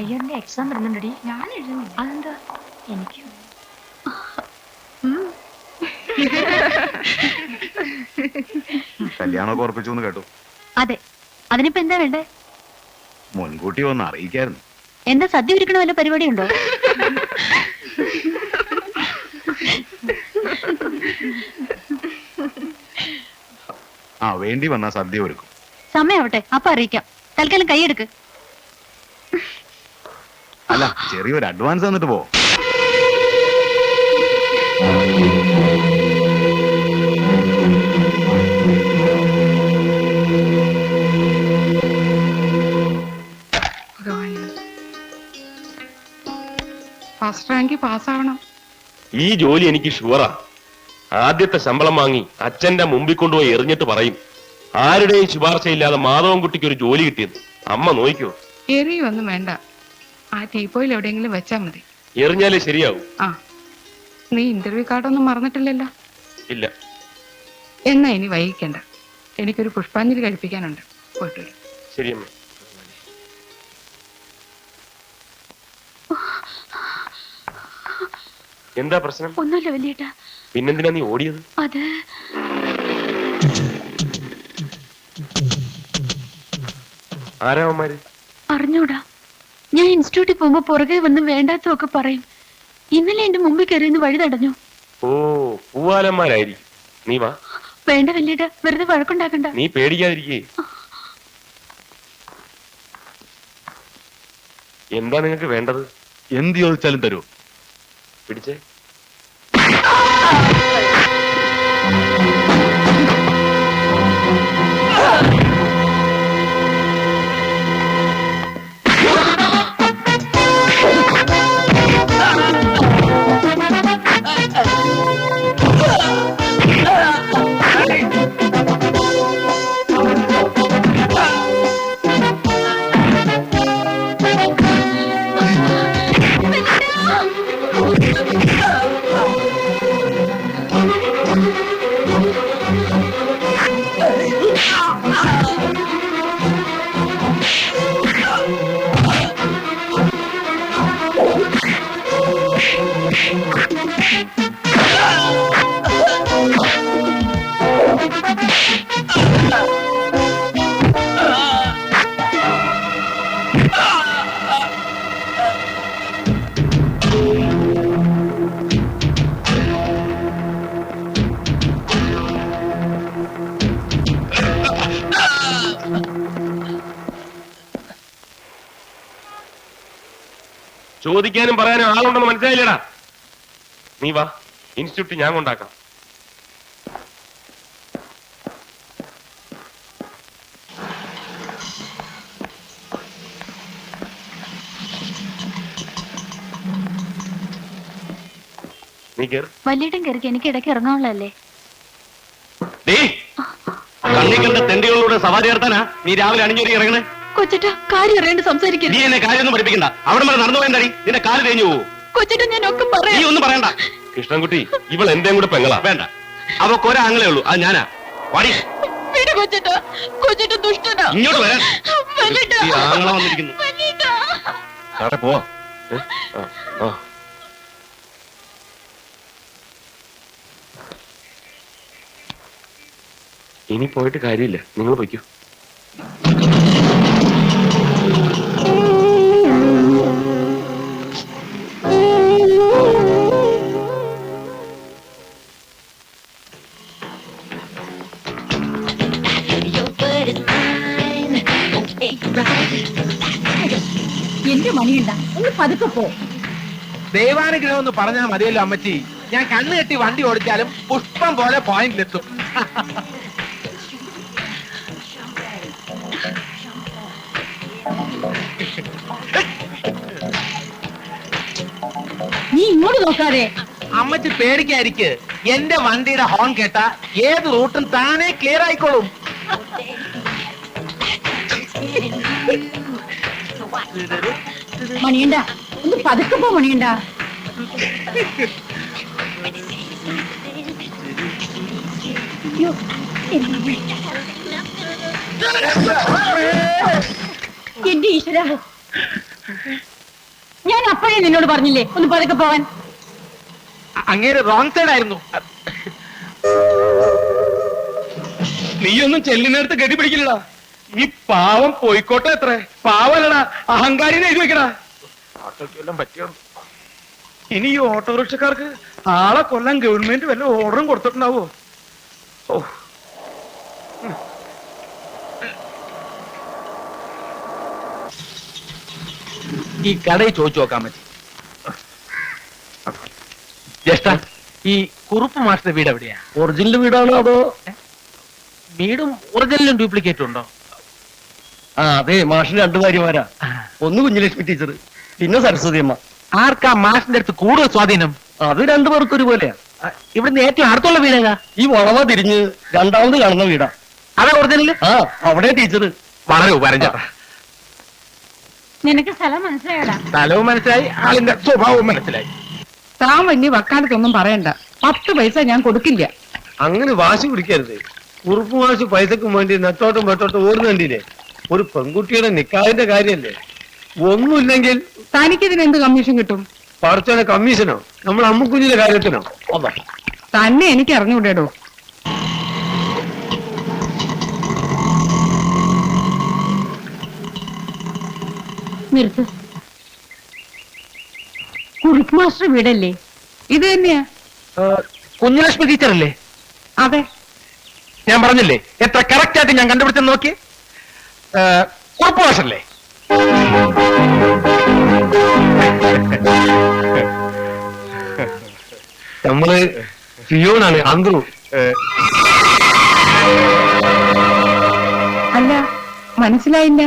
ഹയറിന്റെ exam വരുന്നുണ്ടടി. ഞാൻ എഴുതുന്നില്ല. അതെന്താ? എനിക്ക് കല്യാണമൊക്കെ ഉറപ്പിച്ചു എന്ന് കേട്ടു. അതെ. അതിനിപ്പോ എന്താ വേണ്ടേ? മുൻകൂട്ടി ഒന്ന് അറിയിക്കായിരുന്നു. എന്താ സദ്യ ഒരുക്കണ വല്ല പരിപാടി ഉണ്ടോ ആ വേണ്ടി വന്നാ സദ്യ ഒരുക്കും. സമയാവട്ടെ. അപ്പൊ അറിയിക്കാം. തൽക്കാലം കൈയെടുക്ക് അല്ല ചെറിയൊരു അഡ്വാൻസ് തന്നിട്ട് പോ. ഫസ്റ്റ് പാസ്സാവണം. ഈ ജോലി എനിക്ക് ഷുവറാ ആദ്യത്തെ ശമ്പളം വാങ്ങി അച്ഛന്റെ മുമ്പിൽ കൊണ്ടുപോയി എറിഞ്ഞിട്ട് പറയും ആരുടെയും ശുപാർശയില്ലാതെ മാധവൻകുട്ടിക്ക് ഒരു ജോലി കിട്ടിയത് അമ്മ നോക്കിയോ എറിയൊന്നും വേണ്ട. ആ ടീപ്പോയിൽ എവിടെയെങ്കിലും വെച്ചാ മതി. എറിഞ്ഞാലേ ശരിയാവും. ആ. നീ ഇന്റർവ്യൂ കാർഡൊന്നും മറന്നിട്ടില്ലല്ലോ? ഇല്ല. എന്നാ ഇനി വൈകിക്കണ്ട. എനിക്കൊരു പുഷ്പാഞ്ജലി കഴിപ്പിക്കാനുണ്ട്. പോയിട്ട് വരൂ. ശരി അമ്മ. എന്താ പ്രശ്നം? ഒന്നുമില്ല വലിയേട്ടാ. പിന്നെന്തിനാ നീ ഓടിയത്? അത് ആരാവന്മാര് അറിഞ്ഞൂടാ. ഞാൻ ഇൻസ്റ്റിറ്റ്യൂട്ടിൽ പോകുമ്പോ പുറകെ വന്ന് വേണ്ടാത്തൊക്കെ പറയും. ഇന്നലെ എന്റെ മുമ്പിൽ കയറിയെന്ന് വഴി തടഞ്ഞു ഓ പൂവാലന്മാരായിരിക്കും. നീ വാ. വേണ്ട വലിയേട്ടാ വെറുതെ വഴക്കുണ്ടാക്കണ്ട. നീ പേടിക്കാതിരിക്കേ. എന്താ നിങ്ങൾക്ക് വേണ്ടത്? എന്ത് ചോദിച്ചാലും തരൂ. പിടിച്ചേ. ചോദിക്കാനും പറയാനും ആളുണ്ടെന്ന് മനസ്സിലായില്ലടാ. നീ വാ ഇൻസ്റ്റിറ്റ്യൂട്ട് ഞാൻ കൊണ്ടാക്കാം. വലിയേട്ടൻ കയറി എനിക്ക് ഇടയ്ക്ക് ഇറങ്ങാനുള്ളതല്ലേ? കണ്ണിക്കണ്ട തെണ്ടികളിലൂടെ സവാരി നടത്താനാ നീ രാവിലെ അണിഞ്ഞൊരു ഇറങ്ങണേ? കൊച്ചിട്ട കാര്യം അറിയാണ്ട് സംസാരിക്കരുത്. നീ എന്നെ കാര്യമൊന്നും പഠിപ്പിക്കണ്ട. അവിടെ വരെ നടന്നു പോയെന്താടി? നിന്റെ കാൽ തേഞ്ഞു പോവൂ? കൊച്ചിട്ട ഞാൻ ഒക്കെ നീ പറയാം ഒന്നും പറയണ്ട. കൃഷ്ണൻകുട്ടി ഇവൾ എന്തേം കൂടെ പെങ്ങളാ. വേണ്ട. അവക്ക് ഒരാങ്ങളേ ഉള്ളൂ. അത് ഞാനാ. വാടി. വിട് കൊച്ചിട്ട. കൊച്ചിട്ട ദുഷ്ടനാ. ഇങ്ങോട്ട് വരാൻ. വലിയേട്ടാ. ഈ ആങ്ങള വന്നിരിക്കുന്നു. വലിയേട്ടാ. സാറേ പോ ഏ? ആ, ആ. ഇനി പോയിട്ട് കാര്യമില്ല. നിങ്ങൾ പൊയ്ക്കോ. പതുക്കെ പോ. ദൈവാനുഗ്രഹം എന്ന് പറഞ്ഞാൽ മതിയല്ലോ അമ്മച്ചി. ഞാൻ കണ്ണു കെട്ടി വണ്ടി ഓടിച്ചാലും പുഷ്പം പോലെ പോയിന്റിലെത്തും. നീ ഇങ്ങോട്ട് നോക്കാതെ. അമ്മച്ചി പേടിക്കായിരിക്ക് എന്റെ വണ്ടിയുടെ ഹോൺ കേട്ട ഏത് റൂട്ടും താനേ ക്ലിയർ ആയിക്കോളും. മണിയണ്ട ഒന്ന് പതുക്കെ പോ മണിയണ്ട. എന്റെ ഈശ്വര. ഞാൻ അപ്പോഴേ നിന്നോട് പറഞ്ഞില്ലേ ഒന്ന് പതുക്കെ പോവാൻ അങ്ങേര് റോങ് സൈഡ് ആയിരുന്നു. നീയൊന്നും ചെല്ലിനടുത്ത് ഗതി പിടിക്കില്ലടാ ഈ പാവം പോയിക്കോട്ടെ എത്ര? പാവല്ലടാ അഹങ്കാരിനെ എഴുതി വെക്കടാ. ഇനി ഈ ഓട്ടോറിക്ഷക്കാർക്ക് ആളെ കൊല്ലാൻ ഗവൺമെന്റ് വല്ല ഓർഡറും കൊടുത്തിട്ടുണ്ടാവോ? ഓ. ഈ കടയിൽ ചോദിച്ചു നോക്കാൻ പറ്റി ജ്യേഷ്ഠ ഈ കുറുപ്പ് മാസ്റ്റർ വീട് എവിടെയാ? ഒറിജിനൽ വീടാണോ അതോ? വീടും ഒറിജിനലും ഡ്യൂപ്ലിക്കേറ്റും ഉണ്ടോ? ആ അതെ മാഷിന് രണ്ടു ഭാര്യമാരാ. ഒന്ന് കുഞ്ഞുലക്ഷ്മി ടീച്ചർ പിന്നെ സരസ്വതി അമ്മ ആർക്കാ മാഷിന്റെ അടുത്ത് കൂടുതൽ സ്വാധീനം? അത് രണ്ടു പേർക്ക് ഒരുപോലെയാ. ഇവിടുന്ന് ഏറ്റവും അടുത്തുള്ള വീടേതാ? ഈ വളവ തിരിഞ്ഞ് രണ്ടാമത് കാണുന്ന വീടാ. അതാ ഒറിജിനൽ ആ അവിടെ ടീച്ചർ വളരെ ഉപകാരം ചേട്ടാ. നിനക്ക് സ്ഥലം മനസ്സിലായടാ? സ്ഥലവും മനസ്സിലായി ആളിന്റെ സ്വഭാവവും മനസ്സിലായി. താൻ വലിയ വക്കാലത്തൊന്നും പറയണ്ട. പത്ത് പൈസ ഞാൻ കൊടുക്കില്ല. അങ്ങനെ വാശി പിടിക്കരുത്. കുറുപ്പ് വാശി പൈസക്കും വേണ്ടി നെട്ടോട്ടും പെട്ടോട്ടും ഓടുന്നുണ്ടില്ലേ ഒരു പെൺകുട്ടിയുടെ നിക്കാഹിന്റെ കാര്യല്ലേ ഒന്നുമില്ലെങ്കിൽ തനിക്കിതിന് എന്ത് കമ്മീഷൻ കിട്ടും? പറച്ചോനെ കമ്മീഷനോ? നമ്മൾ അമ്മുക്കുഞ്ഞിന്റെ കാര്യത്തിനോ? അതാ തന്നെ എനിക്ക് അറിഞ്ഞുകൂടേടോ. നിർത്ത്. മാസ്റ്റർ വീടല്ലേ? ഇത് തന്നെയാ? കുഞ്ഞലക്ഷ്മി ടീച്ചർ അല്ലേ അതെ. ഞാൻ പറഞ്ഞില്ലേ എത്ര കറക്റ്റ് ആയിട്ട് ഞാൻ കണ്ടുപിടിച്ചെന്ന് നോക്കി കുഴപ്പ മാഷല്ലേ? നമ്മൾ ഫിയോണാണ് അന്ത്രു. അല്ല മനസ്സിലായില്ല.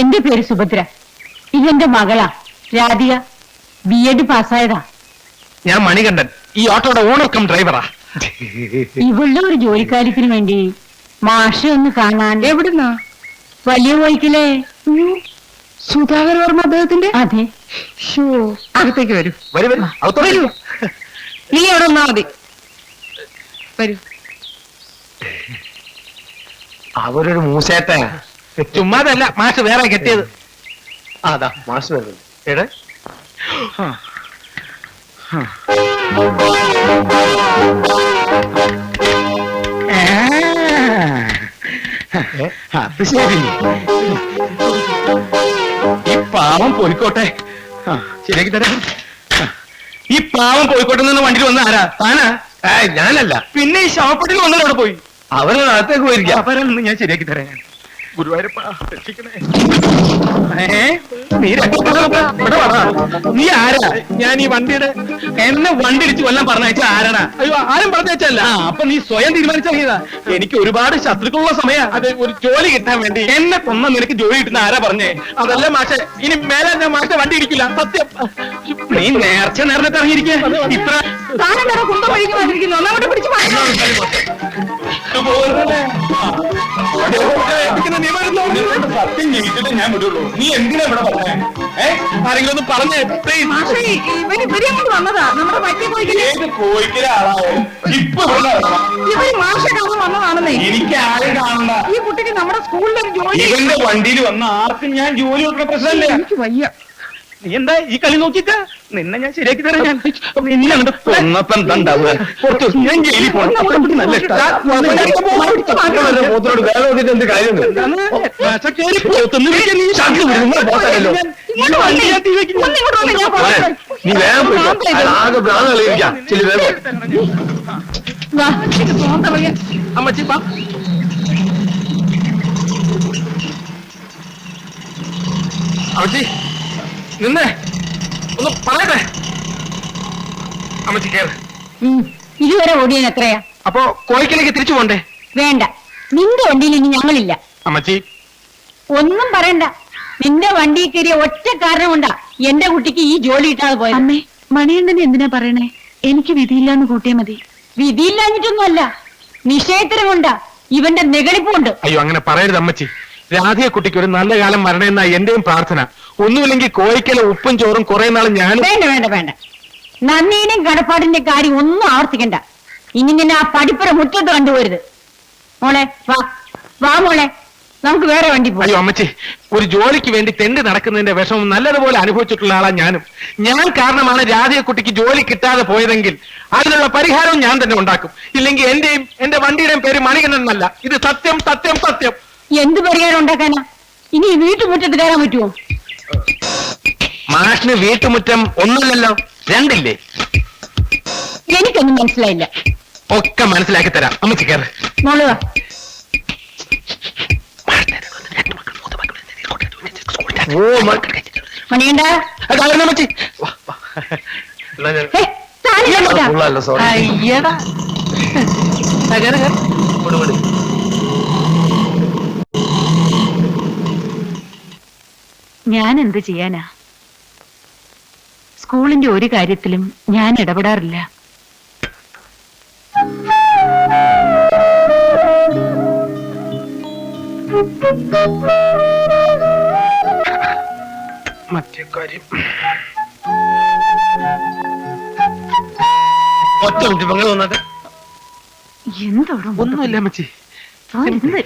എന്റെ പേര് സുഭദ്ര. ഇതെന്റെ മകളാ. രാധിക ബി എഡ് പാസ്സായതാ. ഞാൻ മണികണ്ഠൻ. ഈ ഓട്ടോയുടെ ഓണർക്കം ഡ്രൈവറാ ഇവളുടെ ഒരു ജോലിക്കാര്യത്തിന് വേണ്ടി മാഷ ഒന്ന് കാണാൻ. എവിടുന്നാ? വലിയ പോയിക്കില്ലേ സുധാകർ വർമ്മ അദ്ദേഹത്തിന്റെ? അതെ. ഷോ അകത്തേക്ക് വരൂ. വരൂ വരൂ. അകത്തോട്ട് വരൂ. നീ അവിടെ ഒന്നാ മതി. വരൂ. അവരൊരു മൂസേട്ട ചുമ്മാതല്ല മാഷ് വേറെ കെട്ടിയത്. അതാ മാഷ് വരുന്നത് എടേ അത് ശരി ഈ പാവം പോയിക്കോട്ടെ. ആ, ശരിയാക്കി തരാം. ഈ പാവം പോയിക്കോട്ടെ നിന്ന് വണ്ടിയിൽ വന്ന ആരാ? താനാ? ഏയ് ഞാനല്ല. പിന്നെ ഈ ശവപ്പെട്ടിൽ വന്നതോടെ പോയി. അവരെ അകത്തേക്ക് പോയിരിക്കാം. അവരൊന്നും ഞാൻ ശരിയാക്കി തരാം. ഞാൻ ഗുരുവായൂരപ്പ രക്ഷിക്കണേ. ഏ? നീ രക്ഷപ്പെടാ. ഇവിടെ വാടാ. നീ ആരാ? ഞാൻ ഈ വണ്ടിയുടെ എന്നെ വണ്ടി ഇടിച്ച് കൊല്ലാൻ പറഞ്ഞയച്ച ആരാടാ? അയ്യോ ആരും പറഞ്ഞയച്ചല്ല ആ, അപ്പൊ നീ സ്വയം തീരുമാനിച്ചാ എനിക്ക് ഒരുപാട് ശത്രുക്കളുള്ള സമയ. അത് ഒരു ജോലി കിട്ടാൻ വേണ്ടി. എന്നെ കൊന്ന നിനക്ക് ജോലി കിട്ടുന്ന ആരാ പറഞ്ഞേ? അതല്ല മാഷെ ഇനി മേലെ ഞാൻ മാഷെ വണ്ടി ഇടിക്കില്ല. സത്യം. നീ നേർച്ച നേർന്നിട്ട് ഇറങ്ങിയിരിക്കുക ഇത്ര താനെന്താ കുന്തം വഴിക്ക് വന്നിരിക്കുന്നു? ഒന്നാമത് പിടിച്ചു സത്യം ഞാൻ വിടുള്ളൂ. നീ എന്തിനാ ഇവിടെ പറഞ്ഞേ ആരെങ്കിലും ഒന്ന് പറഞ്ഞേ പ്ലീസ് ഇവർ ഇവരെ കൊണ്ട് വന്നതാ? നമ്മുടെ പറ്റി പോയിക്കില്ലേ ഏത് കോഴിക്കല ആളായാലും ഇപ്പൊ ഇവിടെ വരണം. ഇവർ മാഷെ കാണാൻ വന്നതാണെന്നേ. എനിക്ക് ആരെ കാണണ്ട. ഈ കുട്ടിക്ക് നമ്മുടെ സ്കൂളിൽ ഒരു ജോലി ഇവന്റെ വണ്ടിയിൽ വന്ന ആർക്കും ഞാൻ ജോലി കൊടുക്കുന്ന പ്രശ്നമില്ല. എനിക്ക് വയ്യ. നീ എന്താ ഈ കളി നോക്കിക്ക നിന്നെ ഞാൻ ശരിയാക്കി തരാം ഞാൻ നിന്നെ അങ്ങോട്ട് കൊന്നപ്പം എന്താ ഉണ്ടാവുക പുറത്ത് ഞാൻ ജയിലിൽ പോകണം അപ്പൊ എനിക്ക് നല്ല. പോത്തോട് വേറെ നോക്കിയിട്ട് എന്ത് പോത്തുന്ന് നീ വേഗം പോയിക്കോ ആകെ ഭ്രാന്ത് കളിയിരിക്കാം ചില വേഗം. അമ്മച്ചി നിന്നേ ഒന്ന് പറയട്ടെ? അമ്മച്ചി കേറ്. ഉം. ഇതുവരെ ഓടിയാൻ എത്രയാ? അപ്പോ കോഴിക്കലേക്ക് തിരിച്ചു പോണ്ടേ? വേണ്ട. നിന്റെ വണ്ടിയിൽ ഇനി ഞങ്ങളില്ല. അമ്മച്ചി. ഒന്നും പറയണ്ട. നിന്റെ വണ്ടി കയറിയ ഒറ്റ കാരണം കൊണ്ടാ എന്റെ കുട്ടിക്ക് ഈ ജോലി കിട്ടാതെ പോയത്. അമ്മേ മണിയണ്ണനെ എന്തിനാ പറയണേ? എനിക്ക് വിധിയില്ലാന്ന് കൂട്ടിയാ മതി. വിധിയില്ലാഞ്ഞിട്ടൊന്നുമല്ല. നിഷേധനം കൊണ്ടാ ഇവന്റെ നികളിപ്പുണ്ട് അയ്യോ അങ്ങനെ പറയരുത് അമ്മച്ചി. രാധയെ കുട്ടിക്ക് ഒരു നല്ല കാലം വരണമെന്ന എന്റെയും പ്രാർത്ഥന. ഒന്നുമില്ലെങ്കിൽ കോഴിക്കല ഉപ്പും ചോറും കുറെ നാൾ ഞാൻ വേണ്ട വേണ്ട വേണ്ട. നന്ദിയുടെയും കടപ്പാടിന്റെ കാര്യം ഒന്നും ആവർത്തിക്കണ്ട. ഇനി നിന്നെ ആ പഠിപ്പുര മുറ്റത്ത് കണ്ടുപോരുത്. മോളെ വാ. വാ മോളെ. നമുക്ക് വേറെ വണ്ടി പോയി അയ്യോ അമ്മച്ചി. ഒരു ജോലിക്ക് വേണ്ടി തെണ്ടി നടക്കുന്നതിന്റെ വിഷമം നല്ലതുപോലെ അനുഭവിച്ചിട്ടുള്ള ആളാ ഞാനും. ഞാൻ കാരണമാണ് രാധയെ കുട്ടിക്ക് ജോലി കിട്ടാതെ പോയതെങ്കിൽ അതിനുള്ള പരിഹാരവും ഞാൻ തന്നെ ഉണ്ടാക്കും. ഇല്ലെങ്കിൽ എന്റെയും എന്റെ വണ്ടിയുടെയും പേര് മണികണ്ഠൻ എന്നല്ല. ഇത് സത്യം സത്യം സത്യം. എന്ത് പരിഹാരം ഉണ്ടാക്കാനാ ഇനി ഈ വീട്ടുമുറ്റത്ത് കയറാൻ പറ്റുമോ മാഷിന് വീട്ടുമുറ്റം ഒന്നുമില്ലല്ലോ രണ്ടില്ലേ എനിക്കൊന്നും മനസ്സിലായില്ല ഒക്കെ മനസ്സിലാക്കി തരാം അമ്മച്ചി കയറ് മോൾ വാ. ഓ മ- മണികണ്ട അതായിരുന്നു അമ്മച്ചി വാ, വാ. എന്നാ ഹേ, താലി കെട്ടാ. ഉള്ളതല്ല, sorry. അയ്യടാ ആ, കേറ്, കേറ്. വിട്, വിട്. ഞാൻ എന്ത് ചെയ്യാനാ? സ്കൂളിന്റെ ഒരു കാര്യത്തിലും ഞാൻ ഇടപെടാറില്ല. മറ്റേ കാര്യം. ഒറ്റ മിനിറ്റ് പെങ്ങൾ എന്തോടും ഒന്നുമില്ല മച്ചി എന്ത്?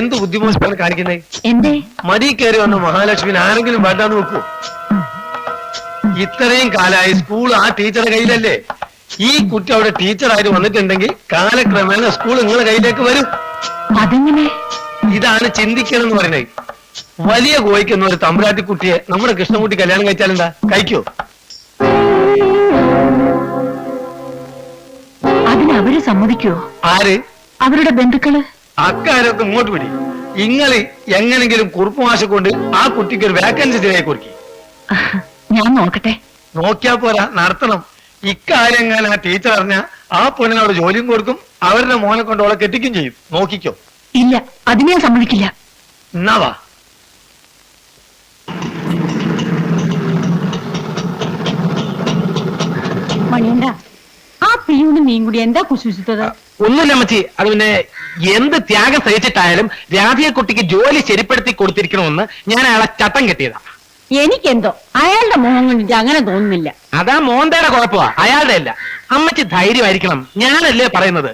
ബുദ്ധിമുട്ടാണ് കാണിക്കുന്നത് എന്തേ? മടി കയറി വന്ന മഹാലക്ഷ്മി ആരെങ്കിലും വേണ്ടാന്ന് നോക്കൂ ഇത്രയും കാലായി സ്കൂൾ ആ ടീച്ചറുടെ കയ്യിലല്ലേ? ഈ കുട്ടി അവിടെ ടീച്ചറായിട്ട് വന്നിട്ടുണ്ടെങ്കിൽ കാലക്രമേണ സ്കൂൾ നിങ്ങളുടെ കയ്യിലേക്ക് വരും. അതെങ്ങനെ? ഇതാണ് ചിന്തിക്കണം എന്ന് പറയുന്നത്. വലിയ കോയിക്കുന്ന ഒരു തമ്പുരാട്ടി കുട്ടിയെ നമ്മുടെ കൃഷ്ണൻകുട്ടി കല്യാണം കഴിച്ചാലെന്താ കഴിക്കോ? അതിന് അവർ സമ്മതിക്കോ? ആര്? അവരുടെ ബന്ധുക്കൾ? അക്കാരൊക്കെ ഇങ്ങോട്ട് പിടി. ഇങ്ങൾ എങ്ങനെങ്കിലും കുറുപ്പ് മാഷ കൊണ്ട് ആ കുട്ടിക്ക് ഒരു വേക്കൻസി ശരിയായി കൊടുക്കി ഞാൻ നോക്കട്ടെ. നോക്കിയാ പോരാ നടത്തണം. ഇക്കാര്യങ്ങൾ ആ ടീച്ചർ അറിഞ്ഞ ആ പൊന്നിനോട് ജോലിയും കൊടുക്കും അവരുടെ മോനെ കൊണ്ട് അവളെ കെട്ടിക്കും ചെയ്യും. നോക്കിക്കോ. ഇല്ല അതിനെ സമ്മതിക്കില്ല. എന്നാ വാ. മണിയണ്ട. ആ പിയൂണ് മീൻ കൂടി എന്താ കുശുശിത്തത് ഒന്നുമില്ല അമ്മച്ചി അത് പിന്നെ എന്ത് ത്യാഗം സഹിച്ചിട്ടായാലും രാധിയെ കുട്ടിക്ക് ജോലി ശരിപ്പെടുത്തി കൊടുത്തിരിക്കണമെന്ന് ഞാൻ അയാളെ ചട്ടം കെട്ടിയതാ. എനിക്കെന്തോ? അയാളുടെ മോഹം കണ്ടിട്ട് അങ്ങനെ തോന്നുന്നില്ല. അതാ മോന്തയുടെ കുഴപ്പമാ. അയാളുടെ അല്ല. അമ്മച്ചി ധൈര്യമായിരിക്കണം. ഞാനല്ലേ പറയുന്നത്?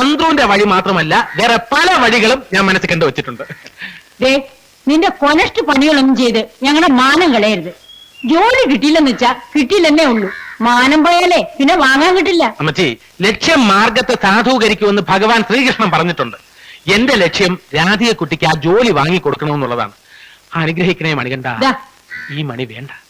അന്തുവിന്റെ വഴി മാത്രമല്ല വേറെ പല വഴികളും ഞാൻ മനസ്സിൽ കണ്ടു വെച്ചിട്ടുണ്ട്. ദേ നിന്റെ കൊനഷ്ട പണികളൊന്നും ചെയ്ത് ഞങ്ങളുടെ മാനം കളയരുത്. ജോലി കിട്ടിയില്ലെന്ന് വെച്ചാ കിട്ടിയില്ലെന്നേ ഉള്ളൂ. മാനം പോയാലേ പിന്നെ വാങ്ങാൻ കിട്ടില്ല. അമ്മച്ചി ലക്ഷ്യം മാർഗത്തെ സാധൂകരിക്കുമെന്ന് ഭഗവാൻ ശ്രീകൃഷ്ണൻ പറഞ്ഞിട്ടുണ്ട്. എന്റെ ലക്ഷ്യം രാധിയെ കുട്ടിക്ക് ആ ജോലി വാങ്ങി കൊടുക്കണമെന്നുള്ളതാണ് അനുഗ്രഹിക്കണേ മണികണ്ട ദാ. ഈ മണി വേണ്ട.